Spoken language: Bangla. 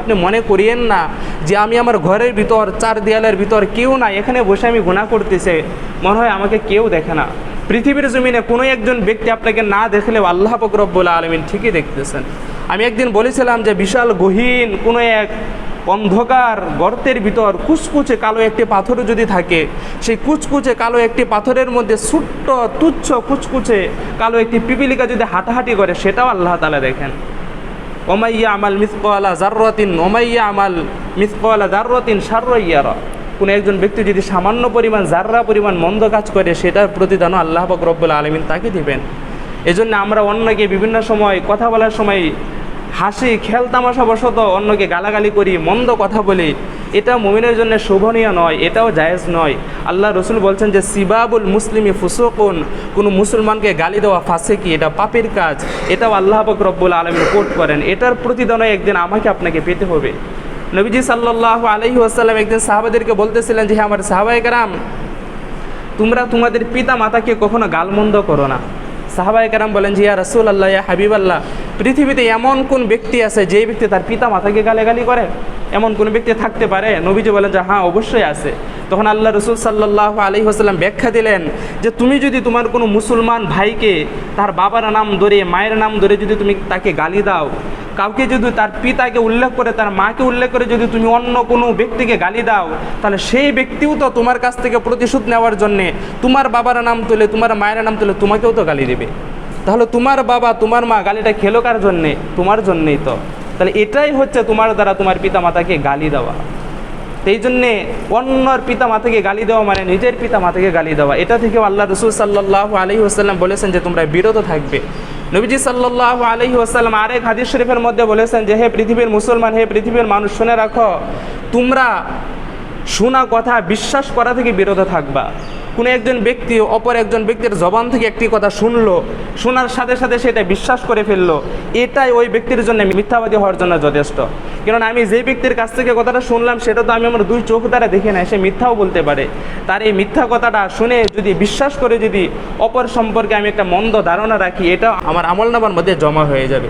আপনি মনে করিয়েন না যে আমি আমার ঘরের ভিতর চার দেয়ালের ভিতর কেউ না এখানে বসে আমি গুণা করতেছে। মনে হয় আমাকে কেউ দেখে না। পৃথিবীর জমিনে কোনো একজন ব্যক্তি আপনাকে না দেখলেও আল্লাহ ফকরব্বুল আলমিন ঠিকই দেখতেছেন। আমি একদিন বলেছিলাম যে বিশাল গহীন কোনো এক অন্ধকার গর্তের ভিতর কুচকুচে কালো একটি পাথর যদি থাকে, সেই কুচকুচে কালো একটি পাথরের মধ্যে ছোট্ট, তুচ্ছ কুচকুচে কালো একটি পিপিলিকা যদি হাঁটাহাঁটি করে, সেটাও আল্লাহ তালা দেখেন। ওমাইয়া আমাল মিসকলা জাররাতিন ওমাইয়া আমাল মিসকলা জাররাতিন সাররাইয়ারা কোনো একজন ব্যক্তি যদি সামান্য পরিমাণ জাররা পরিমাণ মন্দ কাজ করে, সেটার প্রতিদানও আল্লাহ পাক রব্বুল আলমিন তাকে দিবেন। এজন্য আমরা অন্যকে বিভিন্ন সময় কথা বলার সময় হাসি, খেল তামাশা অন্যকে গালাগালি করি, মন্দ কথা বলি, এটা মুমিনের জন্য শোভনীয় নয়, এটাও জায়েজ নয়। আল্লাহ রসুল বলছেন যে, সিবাবুল মুসলিমি ফুসুকুন, কোনো মুসলমানকে গালি দেওয়া ফাঁসে কি, এটা পাপের কাজ? এটাও আল্লাহ পাক রব্বুল আলমিন কোট করেন। এটার প্রতিদানও একদিন আমাকে আপনাকে পেতে হবে। নবীজি সাল্লাহ আলহি আসাল্লাম একদিন সাহাবাদেরকে বলতেছিলেন যে হ্যাঁ আমার কারাম, তোমরা তোমাদের পিতা মাতাকে কখনো গালমন্দ করো না। সাহাবাই কারাম বলেন যে, ইয়া রসুল আল্লাহ ইয়া হাবিব আল্লাহ পৃথিবীতে এমন কোন ব্যক্তি আছে যে ব্যক্তি তার পিতা মাতাকে গালাগালি করে? এমন কোন ব্যক্তি থাকতে পারে? নবীজি বলেন যে হ্যাঁ অবশ্যই আছে। তখন আল্লাহ রসুল সাল্লাহ আলী হাসাল্লাম ব্যাখ্যা দিলেন যে, তুমি যদি তোমার কোনো মুসলমান ভাইকে তার বাবার নাম ধরে, মায়ের নাম ধরে যদি তুমি তাকে গালি দাও, কাউকে যদি তার পিতাকে উল্লেখ করে, তার মাকে উল্লেখ করে যদি তুমি অন্য কোনো ব্যক্তিকে গালি দাও, তাহলে সেই ব্যক্তিও তো তোমার কাছ থেকে প্রতিশোধ নেওয়ার জন্যে তোমার বাবার নাম তুলে, তোমার মায়ের নাম তুলে তোমাকেও তো গালি দেবে। তাহলে তোমার বাবা, তোমার মা গালিটা খেলো কার জন্যে? তোমার জন্যেই তো। তাহলে এটাই হচ্ছে তোমার দ্বারা তোমার পিতা মাতাকে গালি দেওয়া। সেই জন্যে অন্যর পিতা মাতাকে গালি দেওয়া মানে নিজের পিতা মাতাকে গালি দেওয়া। এটা থেকে আল্লাহ রসুল সাল্লাহ আলহি আসাল্লাম বলেছেন যে তোমরা বিরত থাকবে। নবীজি সাল্লাহ আলহি আসাল্লাম আরেক হাদিস শরীফের মধ্যে বলেছেন যে, হে পৃথিবীর মুসলমান, হে পৃথিবীর মানুষ, শুনে রাখো, তোমরা শোনা কথা, বিশ্বাস করা থেকে বিরত থাকবা। কোনো একজন ব্যক্তি অপর একজন ব্যক্তির জবান থেকে একটি কথা শুনলো, শোনার সাথে সাথে সেটা বিশ্বাস করে ফেলল, এটাই ওই ব্যক্তির জন্য মিথ্যাবাদী হওয়ার জন্য যথেষ্ট। কারণ আমি যে ব্যক্তির কাছ থেকে কথাটা শুনলাম, সেটা তো আমি আমার দুই চোখ দ্বারা দেখে নাই, সে মিথ্যাও বলতে পারে। তার এই মিথ্যা কথাটা শুনে যদি বিশ্বাস করে যদি অপর সম্পর্কে আমি একটা মন্দ ধারণা রাখি, এটা আমার আমল নামার মধ্যে জমা হয়ে যাবে।